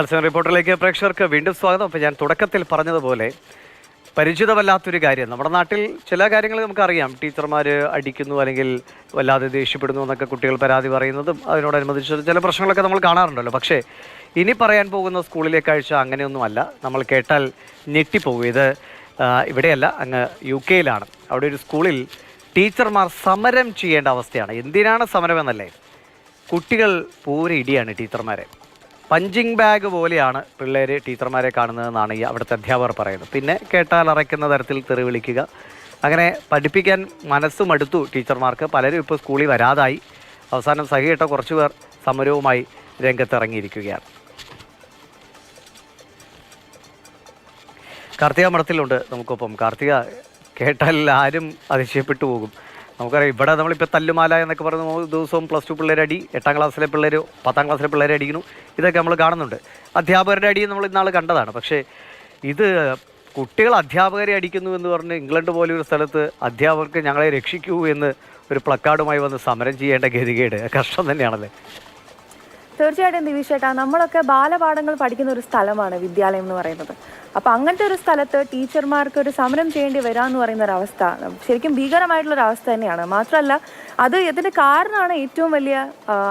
തത്സമയം റിപ്പോർട്ടറിലേക്ക് പ്രേക്ഷകർക്ക് വീണ്ടും സ്വാഗതം. അപ്പോൾ ഞാൻ തുടക്കത്തിൽ പറഞ്ഞതുപോലെ പരിചിതമല്ലാത്തൊരു കാര്യം. നമ്മുടെ നാട്ടിൽ ചില കാര്യങ്ങൾ നമുക്കറിയാം. ടീച്ചർമാർ അടിക്കുന്നു അല്ലെങ്കിൽ വല്ലാതെ ദേഷ്യപ്പെടുന്നു എന്നൊക്കെ കുട്ടികൾ പരാതി പറയുന്നതും അതിനോടനുബന്ധിച്ച് ചില പ്രശ്നങ്ങളൊക്കെ നമ്മൾ കാണാറുണ്ടല്ലോ. പക്ഷേ ഇനി പറയാൻ പോകുന്ന സ്കൂളിലെ കാഴ്ച അങ്ങനെയൊന്നുമല്ല. നമ്മൾ കേട്ടാൽ ഞെട്ടിപ്പോകും. ഇത് ഇവിടെയല്ല അങ്ങ് യു കെയിലാണ്. അവിടെ ഒരു സ്കൂളിൽ ടീച്ചർമാർ സമരം ചെയ്യേണ്ട അവസ്ഥയാണ്. എന്തിനാണ് സമരം എന്നല്ലേ കുട്ടികൾ പൂര ഇടിയാണ് ടീച്ചർമാരെ. പഞ്ചിങ് ബാഗ് പോലെയാണ് പിള്ളേർ ടീച്ചർമാരെ കാണുന്നതെന്നാണ് ഈ അവിടുത്തെ അധ്യാപകർ പറയുന്നത്. പിന്നെ കേട്ടാൽ അറയ്ക്കുന്ന തരത്തിൽ തെറി വിളിക്കുക. അങ്ങനെ പഠിപ്പിക്കാൻ മനസ്സ് മടുത്തു ടീച്ചർമാർക്ക്. പലരും ഇപ്പോൾ സ്കൂളിൽ വരാതായി. അവസാനം സഹിയിട്ട കുറച്ചു പേർ സമരവുമായി രംഗത്തിറങ്ങിയിരിക്കുകയാണ്. കാർത്തിക മഠത്തിലുണ്ട്. നമുക്കൊപ്പം കാർത്തിക കേട്ടാൽ ആരും അതിശയപ്പെട്ടു പോകും. നമുക്കറിയാം ഇവിടെ നമ്മളിപ്പോൾ തല്ലുമാല എന്നൊക്കെ പറയുന്ന ദിവസവും പ്ലസ് ടു പിള്ളേർ അടി എട്ടാം ക്ലാസ്സിലെ പിള്ളേർ പത്താം ക്ലാസ്സിലെ പിള്ളേർ അടിക്കുന്നു. ഇതൊക്കെ നമ്മൾ കാണുന്നുണ്ട്. അധ്യാപകരുടെ അടി നമ്മൾ ഇന്നാൾ കണ്ടതാണ്. പക്ഷേ ഇത് കുട്ടികൾ അധ്യാപകരെ അടിക്കുന്നു എന്ന് പറഞ്ഞ് ഇംഗ്ലണ്ട് പോലെ ഒരു സ്ഥലത്ത് അധ്യാപകർക്ക് ഞങ്ങളെ രക്ഷിക്കൂ എന്ന് ഒരു പ്ലക്കാർഡുമായി വന്ന് സമരം ചെയ്യേണ്ട ഗതികേട് കഷ്ടം തന്നെയാണല്ലേ? തീർച്ചയായിട്ടും ദിവിഷേട്ടാ നമ്മളൊക്കെ ബാലപാഠങ്ങൾ പഠിക്കുന്ന ഒരു സ്ഥലമാണ് വിദ്യാലയം എന്ന് പറയുന്നത്. അപ്പൊ അങ്ങനത്തെ ഒരു സ്ഥലത്ത് ടീച്ചർമാർക്ക് ഒരു സമരം ചെയ്യേണ്ടി വരാന്ന് പറയുന്ന ഒരു അവസ്ഥ ശരിക്കും ഭീകരമായിട്ടുള്ള ഒരു അവസ്ഥ തന്നെയാണ്. മാത്രമല്ല അത് ഇതിന്റെ കാരണമാണ് ഏറ്റവും വലിയ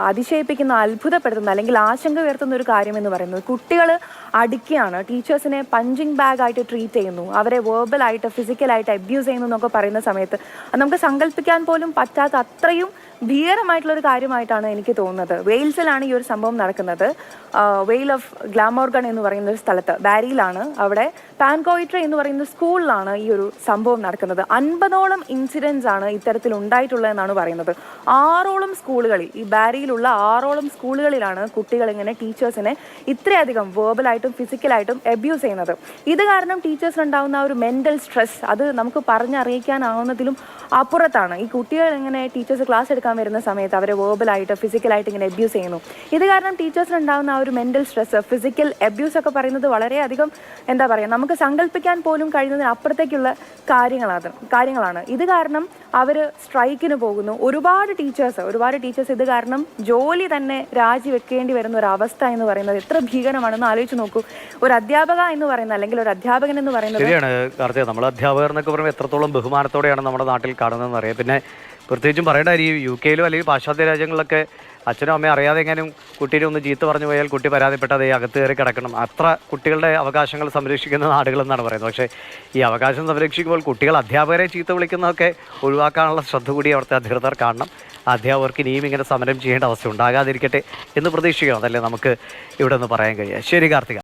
അതിശയിപ്പിക്കുന്ന അത്ഭുതപ്പെടുത്തുന്ന അല്ലെങ്കിൽ ആശങ്ക ഉയർത്തുന്ന ഒരു കാര്യം എന്ന് പറയുന്നത്. കുട്ടികൾ അടിക്കുകയാണ്. ടീച്ചേഴ്സിനെ പഞ്ചിങ് ബാഗ് ആയിട്ട് ട്രീറ്റ് ചെയ്യുന്നു. അവരെ വേർബൽ ആയിട്ട് ഫിസിക്കലായിട്ട് അബ്യൂസ് ചെയ്യുന്നു എന്നൊക്കെ പറയുന്ന സമയത്ത് നമുക്ക് സങ്കല്പിക്കാൻ പോലും പറ്റാത്ത അത്രയും ഭീകരമായിട്ടുള്ള ഒരു കാര്യമായിട്ടാണ് എനിക്ക് തോന്നുന്നത്. വെയിൽസിലാണ് ഈ ഒരു സംഭവം നടക്കുന്നത്. വെയിൽ ഓഫ് ഗ്ലാമോർഗൺ എന്ന് പറയുന്ന ഒരു സ്ഥലത്ത് ബാരിയിലാണ്. അവിടെ പാൻകോയിട്ര എന്ന് പറയുന്ന സ്കൂളിലാണ് ഈ ഒരു സംഭവം നടക്കുന്നത്. അൻപതോളം ഇൻസിഡൻസ് ആണ് ഇത്തരത്തിൽ ഉണ്ടായിട്ടുള്ളതെന്നാണ് പറയുന്നത്. ആറോളം സ്കൂളുകളിൽ ഈ ബാരിയിലുള്ള ആറോളം സ്കൂളുകളിലാണ് കുട്ടികൾ ഇങ്ങനെ ടീച്ചേഴ്സിനെ ഇത്രയധികം വേർബലായിട്ടും ഫിസിക്കലായിട്ടും അബ്യൂസ് ചെയ്യുന്നത്. ഇത് കാരണം ടീച്ചേഴ്സിന് ഉണ്ടാകുന്ന ആ ഒരു മെന്റൽ സ്ട്രെസ് അത് നമുക്ക് പറഞ്ഞറിയിക്കാനാവുന്നതിലും അപ്പുറത്താണ്. ഈ കുട്ടികൾ ഇങ്ങനെ ടീച്ചേഴ്സ് ക്ലാസ് എടുക്കാൻ വരുന്ന സമയത്ത് അവരെ വേർബലായിട്ട് ഫിസിക്കലായിട്ട് ഇങ്ങനെ അബ്യൂസ് ചെയ്യുന്നു. ഇത് കാരണം ടീച്ചേഴ്സിന് ഉണ്ടാകുന്ന ആ ഒരു മെന്റൽ സ്ട്രെസ് ഫിസിക്കൽ അബ്യൂസ് ഒക്കെ പറയുന്നത് വളരെയധികം എന്താ പറയുക നമുക്ക് സങ്കല്പിക്കാൻ പോലും കഴിയുന്നതിന് അപ്പുറത്തേക്കുള്ള കാര്യങ്ങളാണ് കാര്യങ്ങളാണ്. ഇത് കാരണം അവർ സ്ട്രൈക്കിന് പോകുന്നു. ഒരുപാട് ടീച്ചേഴ്സ് ഒരുപാട് ടീച്ചേഴ്സ് ഇത് കാരണം ജോലി തന്നെ രാജിവെക്കേണ്ടി വരുന്ന ഒരു അവസ്ഥ എന്ന് പറയുന്നത് എത്ര ഭീകരമാണെന്ന് ആലോചിച്ച് നോക്കൂ. ഒരു അധ്യാപക എന്ന് പറയുന്നത് അല്ലെങ്കിൽ ഒരു അധ്യാപകൻ എന്ന് പറയുന്നത് ശരിയാണ് നമ്മൾ അധ്യാപകർ എന്നൊക്കെ പറയുമ്പോൾ എത്രത്തോളം ബഹുമാനത്തോടെയാണ് നമ്മുടെ നാട്ടിൽ കാണുന്നതെന്ന് അറിയാം. പിന്നെ പ്രത്യേകിച്ചും പറയേണ്ട കാര്യം യു കെയിലും അല്ലെങ്കിൽ പാശ്ചാത്യ രാജ്യങ്ങളിലൊക്കെ അച്ഛനും അമ്മയും അറിയാതെ എങ്ങാനും കുട്ടീനെ ഒന്ന് ചീത്ത പറഞ്ഞു പോയാൽ കുട്ടി പരാതിപ്പെട്ടത് അകത്ത് കയറി കിടക്കണം. അത്ര കുട്ടികളുടെ അവകാശങ്ങൾ സംരക്ഷിക്കുന്ന നാടുകളെന്നാണ് പറയുന്നത്. പക്ഷേ ഈ അവകാശം സംരക്ഷിക്കുമ്പോൾ കുട്ടികൾ അധ്യാപകരെ ചീത്ത വിളിക്കുന്നതൊക്കെ ഒഴിവാക്കാനുള്ള ശ്രദ്ധ കൂടി അവിടുത്തെ അധികൃതർ കാണണം. അധ്യാപകർക്ക് ഇനിയും ഇങ്ങനെ സമരം ചെയ്യേണ്ട അവസ്ഥ ഉണ്ടാകാതിരിക്കട്ടെ എന്ന് പ്രതീക്ഷിക്കണം. അതല്ലേ നമുക്ക് ഇവിടെ നിന്ന് പറയാൻ കഴിയുക. ശരി കാർത്തിക.